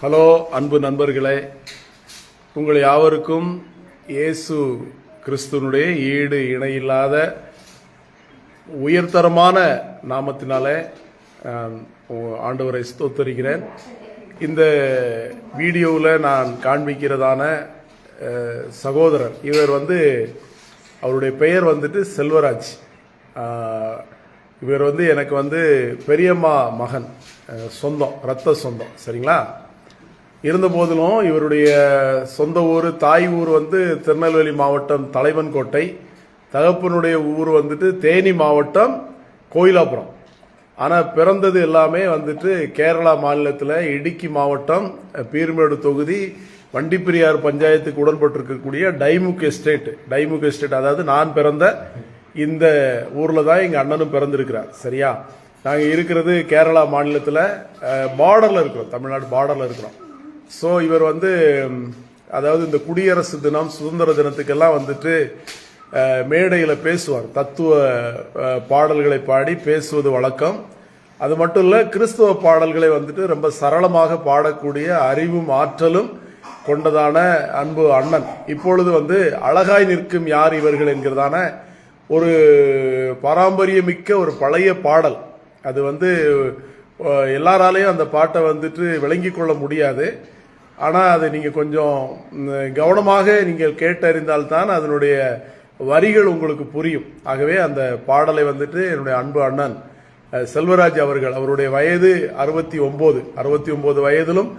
Hello அன்பு நண்பர்களே. உங்கள் யாவருக்கும் இயேசு கிறிஸ்துவனுடைய ஈடு இணையில்லாத உயர்தரமான நாமத்தினாலே ஆண்டவரை ஸ்தோத்தரிக்கிறேன். இந்த வீடியோவில் நான் காண்பிக்கிறதான சகோதரர். இவர் வந்து அவருடைய பெயர் வந்துட்டு செல்வராஜ். இவர் வந்து எனக்கு வந்து பெரியம்மா மகன் சொந்தம் ரத்த சொந்தம். சரிங்களா? இருந்த போதிலும் இவருடைய சொந்த ஊர் தாய் ஊர் வந்து திருநெல்வேலி மாவட்டம் தலைவன்கோட்டை. தகப்பனுடைய ஊர் வந்துட்டு தேனி மாவட்டம் கோயிலாபுரம். ஆனால் பிறந்தது எல்லாமே வந்துட்டு கேரளா மாநிலத்தில் இடுக்கி மாவட்டம் பீர்மேடு தொகுதி வண்டிப்பெரியார் பஞ்சாயத்துக்கு உடன்பட்டிருக்கக்கூடிய டைமுக் எஸ்டேட் டைமுக் எஸ்டேட் அதாவது நான் பிறந்த இந்த ஊரில் தான் எங்கள் அண்ணனும் பிறந்திருக்கிறார். சரியா? நாங்கள் இருக்கிறது கேரளா மாநிலத்தில் பார்டரில் இருக்கிறோம். தமிழ்நாடு பார்டரில் இருக்கிறோம். ஸோ இவர் வந்து அதாவது இந்த குடியரசு தினம் சுதந்திர தினத்துக்கெல்லாம் வந்துட்டு மேடையில் பேசுவார். தத்துவ பாடல்களை பாடி பேசுவது வழக்கம். அது மட்டும் இல்லை கிறிஸ்துவ பாடல்களை வந்துட்டு ரொம்ப சரளமாக பாடக்கூடிய அறிவும் ஆற்றலும் கொண்டதான அன்பு அண்ணன். இப்பொழுது வந்து அழகாய் நிற்கும் யார் இவர்கள் என்கிறதான ஒரு பாரம்பரியமிக்க ஒரு பழைய பாடல். அது வந்து எல்லாராலையும் அந்த பாட்டை வந்துட்டு விளங்கி கொள்ள முடியாது. ஆனால் அது நீங்கள் கொஞ்சம் கவனமாக நீங்கள் கேட்டறிந்தால்தான் அதனுடைய வரிகள் உங்களுக்கு புரியும். ஆகவே அந்த பாடலை வந்துட்டு என்னுடைய அன்பு அண்ணன் செல்வராஜ் அவர்கள் அவருடைய வயது அறுபத்தி ஒன்பது அறுபத்தி ஒன்பது வயதிலும்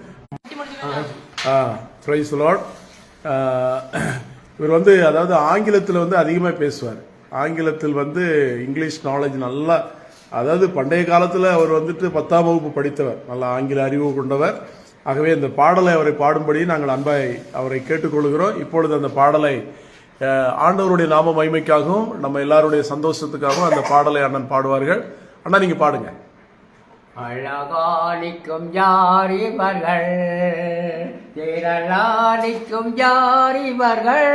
இவர் வந்து அதாவது ஆங்கிலத்தில் வந்து அதிகமாக பேசுவார். ஆங்கிலத்தில் வந்து இங்கிலீஷ் நாலேஜ் நல்லா அதாவது பண்டைய காலத்தில் அவர் வந்துட்டு பத்தாம் வகுப்பு படித்தவர். நல்ல ஆங்கில அறிவு கொண்டவர். ஆகவே இந்த பாடலை அவரை பாடும்படி நாங்கள் அன்பாய் அவரை கேட்டுக்கொள்கிறோம். இப்பொழுது அந்த பாடலை ஆண்டவருடைய நாம மகிமைக்காகவும் நம்ம எல்லாருடைய சந்தோஷத்துக்காகவும் அந்த பாடலை அண்ணன் பாடுவார்கள். அண்ணா நீங்க பாடுங்க. அழகாணிக்கும் யாரிவர்கள் இவர்கள் யாரிவர்கள்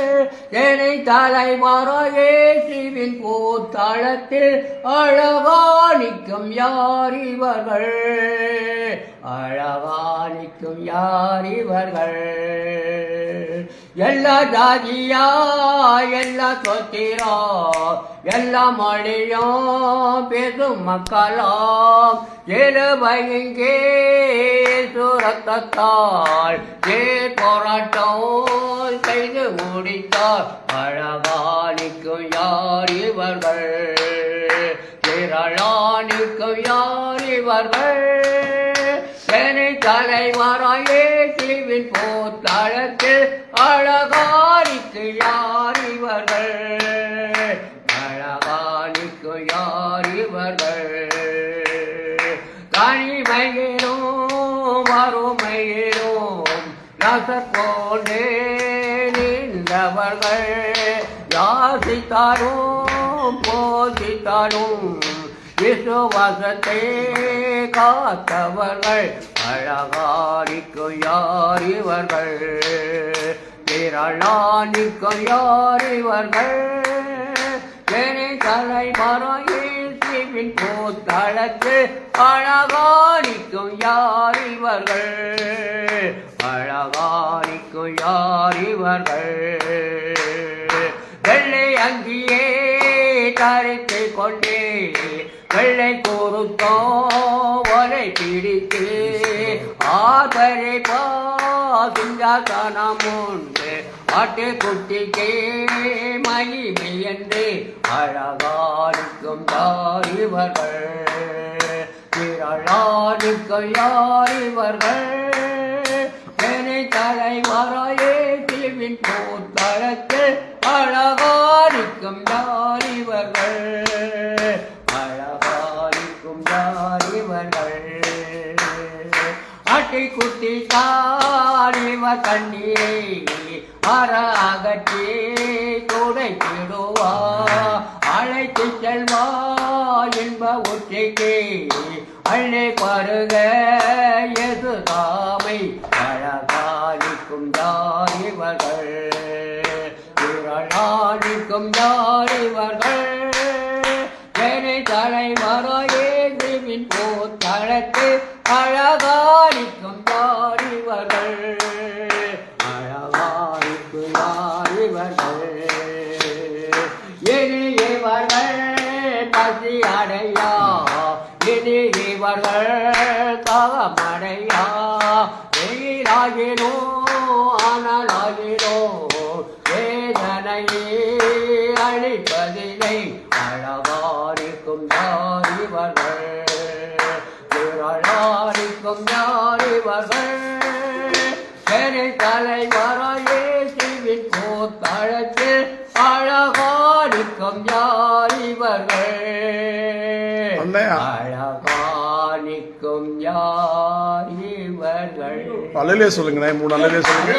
யார் தலை என்னை தலைமறையேசுவின் பூத்தளத்தில் அழகானிக்கும் யார் இவர்கள்? அழகானிக்கும் யார் இவர்கள்? எல்லா ஜாதியா எல்லா சொத்திரா எல்லா மொழியும் பேசும் மக்களாம் எழுபையிங்கே சுரத்தால் ஏ போராட்டம் செய்து முடித்தார் அழகானிக்கும் யார் இவர்கள் திரளானிக்கும் யார் இவர்கள் சென்னை மாறாயே தீவின் போத்தளத்தில் அழகாரிக்கு யார் இவர்கள்? அழகாரிக்கு யார் இவர்கள்? தனிமையிலும் வறுமையிலும் நசப்போண்டே நின்றவர்கள். யாசித்தாரும் போதித்தாரும் விசுவாசத்தை காத்தவர்கள். அழகாடிக்கு யார் இவர்கள்? திரளாடிக்கு யார் இவர்கள்? தலை என்னை தலைமறையின் போத்தளத்து அழகாடிக்கும் யார் இவர்கள்? அழகாடிக்கும் யார் இவர்கள்? வெள்ளை அங்கியே கரைத்து கொண்டே வெள்ளை பொருத்தோ ஒலை பிடித்து ஆதரை பாசிங்காசனம் உண்டு ஆட்டு குட்டிக்கே மகிமை என்று அழகாருக்கும் யார் இவர்கள்? திரளாருக்கும் யார் இவர்கள்? தலைவராயே தீவின் போர் தளத்தில் அழகாருக்கும் யார் அழகாரிக்கும் இவர்கள்? ஆட்டை குட்டி தாழிவ கண்ணீரை அற அகற்றி துடைத்திடுவா. அழைத்து செல்வா என்ப ஒற்றைக்கு அள்ளை பருக எது தாமை அழகாலிக்கும் யார் இவர்கள்? திரளாலிக்கும் யார் இவர்கள்? என்னை இவர்கள் தாகமடையா வெயிலாகினோ ஆனலாகினோ வேதனையே அழிப்பதில்லை அழகாரிக்கும் யார் இவர்கள்? திரளாரிக்கும் யார் இவர்கள்? பெரு தலைவராயே சிவின் கூத்தளத்தில் அழகாரிக்கும் யார் இவர்கள்? அண்ணே. யார் இவர்கள் அலையிலே சொல்லுங்கண்ணே மூணு அலையிலே சொல்லுங்க.